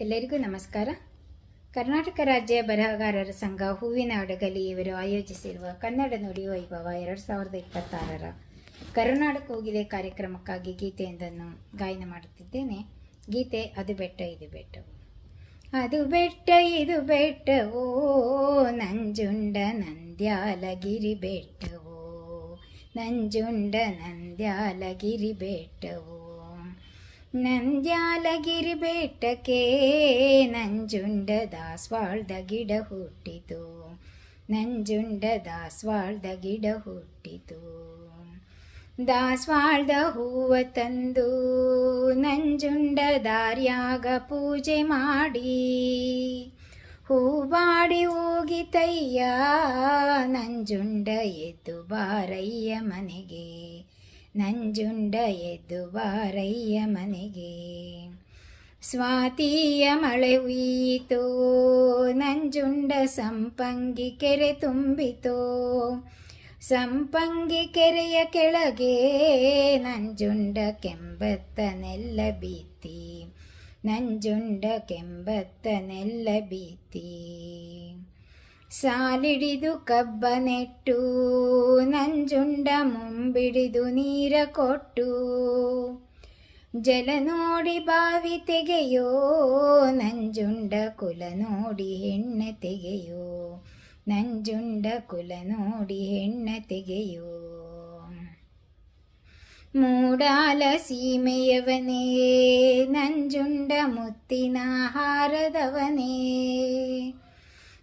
ಎಲ್ಲರಿಗೂ ನಮಸ್ಕಾರ ಕರ್ನಾಟಕ ರಾಜ್ಯ ಬರಹಗಾರರ ಸಂಘ ಹೂವಿನ ಅಡಗಲಿ ಇವರು ಆಯೋಜಿಸಿರುವ ಕನ್ನಡ ನುಡಿ ವೈಭವ ಎರಡು ಸಾವಿರದ ಇಪ್ಪತ್ತಾರರ ಕರುನಾಡ ಕೋಗಿಲೆ ಕಾರ್ಯಕ್ರಮಕ್ಕಾಗಿ ಗೀತೆಯೊಂದನ್ನು ಗಾಯನ ಮಾಡುತ್ತಿದ್ದೇನೆ ಗೀತೆ ಅದು ಬೆಟ್ಟ ಇದು ಬೆಟ್ಟವು ಅದು ಬೆಟ್ಟ ಇದು ಬೆಟ್ಟವೋ ನಂಜುಂಡ ನಂದ್ಯಾಲಗಿರಿ ಬೆಟ್ಟವೋ ನಂಜುಂಡ ನಂದ್ಯಾಲಗಿರಿ ಬೆಟ್ಟವೋ ನಂದ್ಯಾಲಗಿರಿ ಬೆಟ್ಟಕ್ಕೆ ನಂಜುಂಡ ದಾಸ್ವಾಳ್ದ ಗಿಡ ಹುಟ್ಟಿತು ನಂಜುಂಡ ದಾಸ್ವಾಳ್ದ ಗಿಡ ಹುಟ್ಟಿತು ದಾಸ್ವಾಳ್ದ ಹೂವ ತಂದು ನಂಜುಂಡ ದಾರ್ಯಾಗ ಪೂಜೆ ಮಾಡಿ. ಹೂವಾಡಿ ಹೋಗಿತಯ್ಯ ನಂಜುಂಡ ಎದ್ದು ಬಾರಯ್ಯ ಮನೆಗೆ. ನಂಜುಂಡ ಎದ್ದು ಬಾರಯ್ಯ ಮನೆಗೆ ಸ್ವಾತಿಯ ಮಳೆ ಉಯ್ಯಿತು ನಂಜುಂಡ ಸಂಪಂಗಿ ಕೆರೆ ತುಂಬಿತು ಸಂಪಂಗಿ ಕೆರೆಯ ಕೆಳಗೆ ನಂಜುಂಡ ಕೆಂಬತ್ತನೆಲ್ಲ ಬೀತಿ ನಂಜುಂಡ ಕೆಂಬತ್ತನೆಲ್ಲ ಬೀತಿ ಸಾಲಿಡಿದು ಕಬ್ಬ ನೆಟ್ಟು ನಂಜುಂಡ ಮುಂಬಿಡಿದು ನೀರ ಕೊಟ್ಟು ಜಲ ನೋಡಿ ಬಾವಿ ತೆಗೆಯೋ ನಂಜುಂಡ ಕುಲ ನೋಡಿ ಹೆಣ್ಣ ತೆಗೆಯೋ ನಂಜುಂಡ ಕುಲ ನೋಡಿ ಹೆಣ್ಣ ತೆಗೆಯೋ ಮೂಡಾಲ ಸೀಮೆಯವನೇ ನಂಜುಂಡ ಮುತ್ತಿನ ಹಾರದವನೇ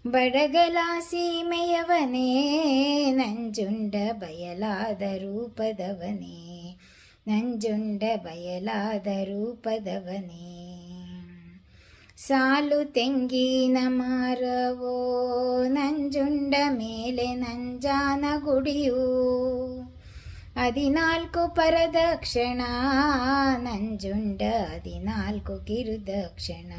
ಬಡಗಲ ಸೀಮೆಯವನೇ ನಂಜುಂಡ ಬಯಲಾದ ರೂಪದವನೇ, ನಂಜುಂಡ ಬಯಲಾದ ರೂಪದವನೇ. ಸಾಲು ತೆಂಗಿನ ಮಾರವೋ, ನಂಜುಂಡ ಮೇಲೆ ನಂಜಾನ ಗುಡಿಯು. ಹದಿನಾಲ್ಕು ಪರದಕ್ಷಣ ನಂಜುಂಡ ಹದಿನಾಲ್ಕು ಕಿರುದಕ್ಷಿಣ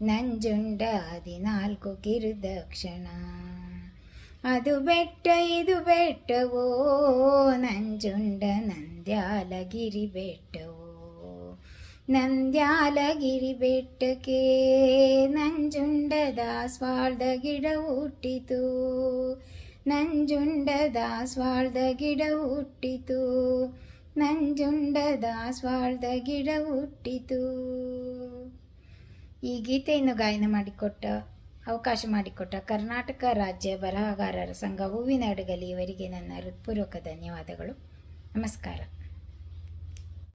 ನಂಜುಂಡ ಹದಿನಾಲ್ಕು ಕಿರುದಕ್ಷಣ ಅದು ಬೆಟ್ಟ ಇದು ಬೆಟ್ಟವೋ ನಂಜುಂಡ ನಂದ್ಯಾಲಗಿರಿ ಬೆಟ್ಟವೋ ನಂದ್ಯಾಲಗಿರಿ ಬೆಟ್ಟಕ್ಕೆ ನಂಜುಂಡದ ಸ್ವಾರ್ಧ ಗಿಡ ಹುಟ್ಟಿತು ನಂಜುಂಡದ ಸ್ವಾರ್ಧ ಗಿಡ ಹುಟ್ಟಿತು ನಂಜುಂಡದ ಸ್ವಾರ್ಧ ಗಿಡ ಹುಟ್ಟಿತು ಈ ಗೀತೆಯನ್ನು ಗಾಯನ ಮಾಡಿಕೊಟ್ಟ, ಅವಕಾಶ ಮಾಡಿಕೊಟ್ಟ ಕರ್ನಾಟಕ ರಾಜ್ಯ ಬರಹಗಾರರ ಸಂಘ ಹೂವಿನ ಅಡುಗಲಿ ಇವರಿಗೆ ನನ್ನ ಹೃತ್ಪೂರ್ವಕ ಧನ್ಯವಾದಗಳು. ನಮಸ್ಕಾರ.